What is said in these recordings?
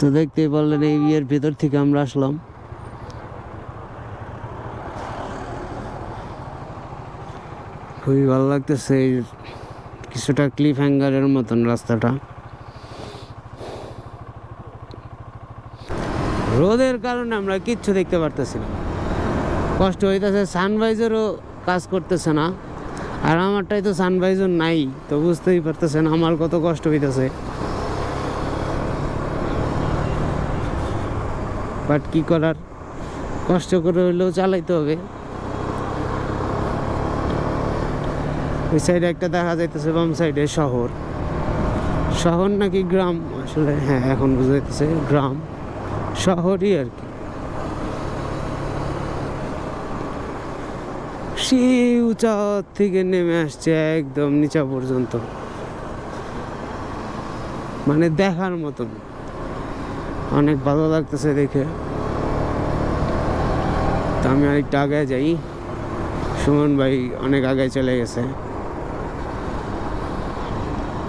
তো দেখতেই পারলেন এই বিয়ের ভেতর থেকে আমরা আসলাম। খুবই ভালো লাগতেছে এই কিছুটা ক্লিফ হ্যাঙ্গারের মতন রাস্তাটা। রোদের কারণে আমরা কিচ্ছু দেখতে পারতেছি না। কষ্ট হইতেছে সানভাইজারও কাজ করতেছে না। আর আমারটাই তো সানভাইজার নাই, তো বুঝতেই পারতেছেন আমার কত কষ্ট হইতেছে। বাট কি করার? কষ্ট করে হইলেও চালাইতে হবে। ওই সাইডে একটা দেখা যাইতেছে বাম সাইডে শহর। শহর নাকি গ্রাম? আসলে হ্যাঁ এখন বুঝাইতেছে গ্রাম। শহরই আর কি। সেই উঁচা থেকে নেমে আসছে একদম নিচা পর্যন্ত। মানে দেখার মতন। অনেক ভালো লাগতেছে দেখে। তো আমি আরেকটু আগে যাই। সুমন ভাই অনেক আগে চলে গেছে।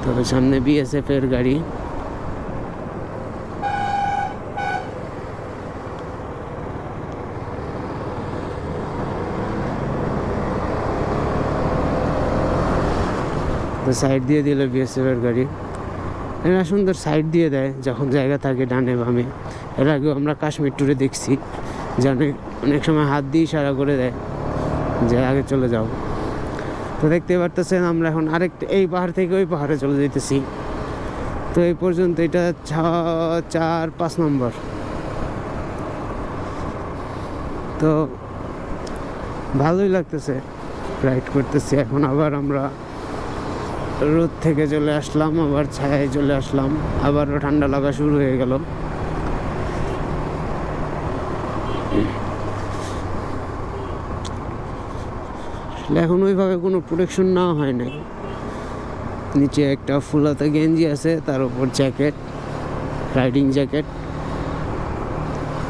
তবে সামনে বিএসএফ এর গাড়ি। তো সাইড দিয়ে দিল বিএসএফ এর গাড়ি। এরা সুন্দর সাইড দিয়ে দেয়, যখন জায়গা থাকে ডানে বামে। এর আগেও আমরা কাশ্মীর ট্যুরে দেখছি যে অনেক অনেক সময় হাত দিয়ে ইশারা করে দেয় যে আগে চলে যাও। তো দেখতে পারতেছেন আমরা এখন আরেকটা এই পাহাড় থেকে ওই পাহাড়ে চলে যেতেছি তো এই পর্যন্ত এটা ছ, চার, পাঁচ নম্বর। তো ভালোই লাগতেছে রাইড করতেছি। এখন আবার আমরা রোদ থেকে চলে আসলাম, আবার ছায়ায় চলে আসলাম, আবারও ঠান্ডা লাগা শুরু হয়ে গেল। এখন ওইভাবে কোনো প্রোটেকশন নেওয়া হয় নাই। নিচে একটা ফুলাতা গেঞ্জি আছে, তার উপর জ্যাকেট রাইডিং জ্যাকেট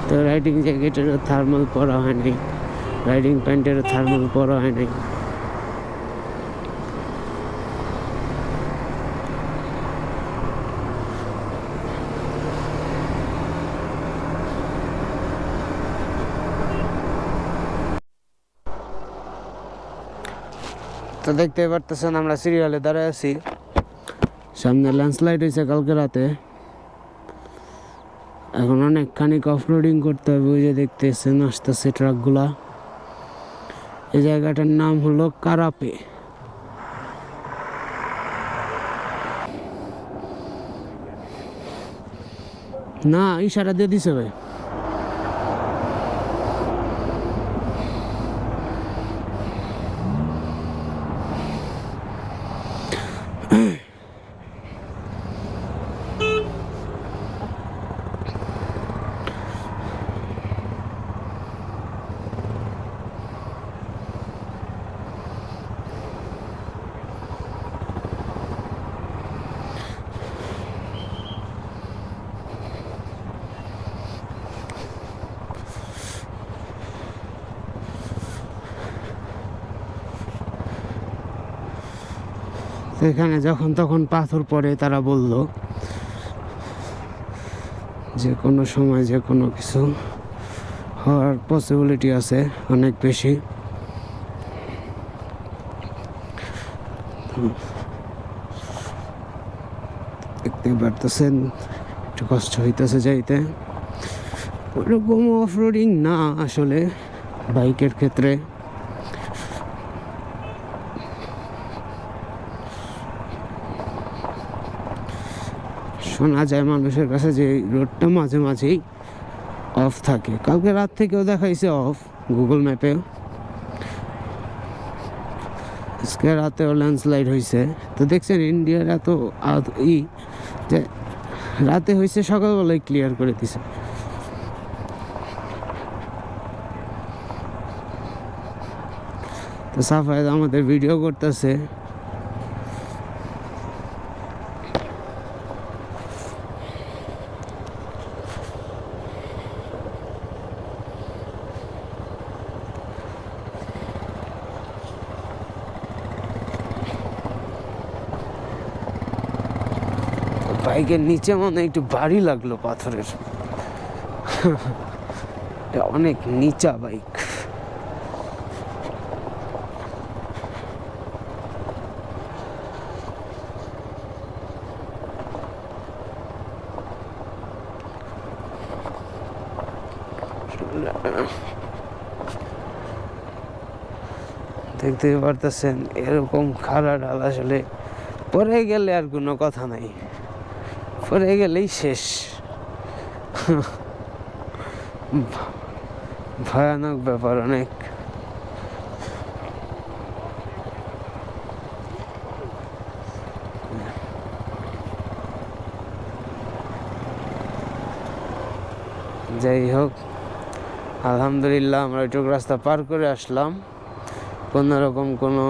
তো রাইডিং জ্যাকেটেরও থার্মাল পরা হয় নাই রাইডিং প্যান্টেরও থার্মাল পরা হয় নাই। তো দেখতে পারতেছেন, আমরা সিরিয়ালে দাঁড়ায় আছি। সামনে ল্যান্ডস্লাইড হয়েছে কালকে রাতে। এখন অনেকখানি অফরোডিং করতে হবে, ওই যে দেখতেছেন, আসতেছে ট্রাকগুলা এই জায়গাটার নাম হলো কারাপে না, ইশারা দিয়ে দিছে ভাই। তো এখানে যখন তখন পাথর পড়ে, তারা বলল যে কোনো সময় যে কোনো কিছু হওয়ার পসিবিলিটি আছে, অনেক বেশি। দেখতে পারতেছেন, একটু কষ্ট হইতেছে যাইতে। ওরকম অফ রোডিং না আসলে বাইকের ক্ষেত্রে। শোনা যায় মানুষের কাছে যে রোডটা মাঝে মাঝেই অফ থাকে। কালকে রাত থেকেও দেখাইছে অফ গুগল ম্যাপে আজকে রাতেও ল্যান্ডস্লাইড হয়েছে। তো দেখছেন ইন্ডিয়ার এত ই যে রাতে হয়েছে সকালবেলায় ক্লিয়ার করে দিছে। তো সাফায়দ আমাদের ভিডিও করতেছে। বাইকের নিচে মনে একটু ভারী লাগল পাথরের। অনেক নিচা বাইক। দেখতে পারতেছেন, এরকম খাড়া ঢাল আসলে পরে গেলে আর কোনো কথা নাই। পরে গেলেই শেষ। ভয়ানক ব্যাপার অনেক। যাই হোক আলহামদুলিল্লাহ আমরা এটুকু রাস্তা পার করে আসলাম। কোনো রকম কোনো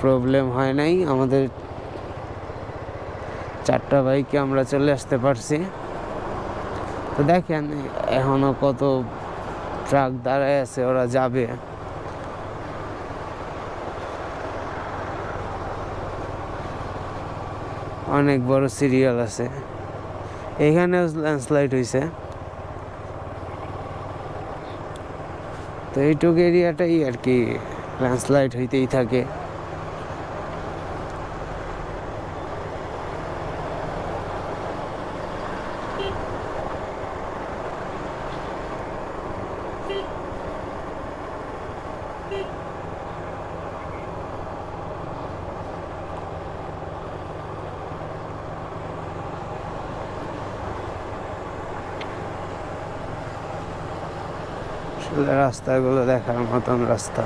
প্রবলেম হয় নাই। আমাদের চারটা বাইকে আমরা চলে আসতে পারছি। তো দেখেন, এখনও কত ট্রাক দাঁড়ায় আছে, ওরা যাবে। অনেক বড় সিরিয়াল আছে। এখানেও ল্যান্ডস্লাইড হয়েছে তো এইটুকু এরিয়াটাই আর কি ল্যান্ডস্লাইড হইতেই থাকে। রাস্তাগুলো দেখার মতন রাস্তা।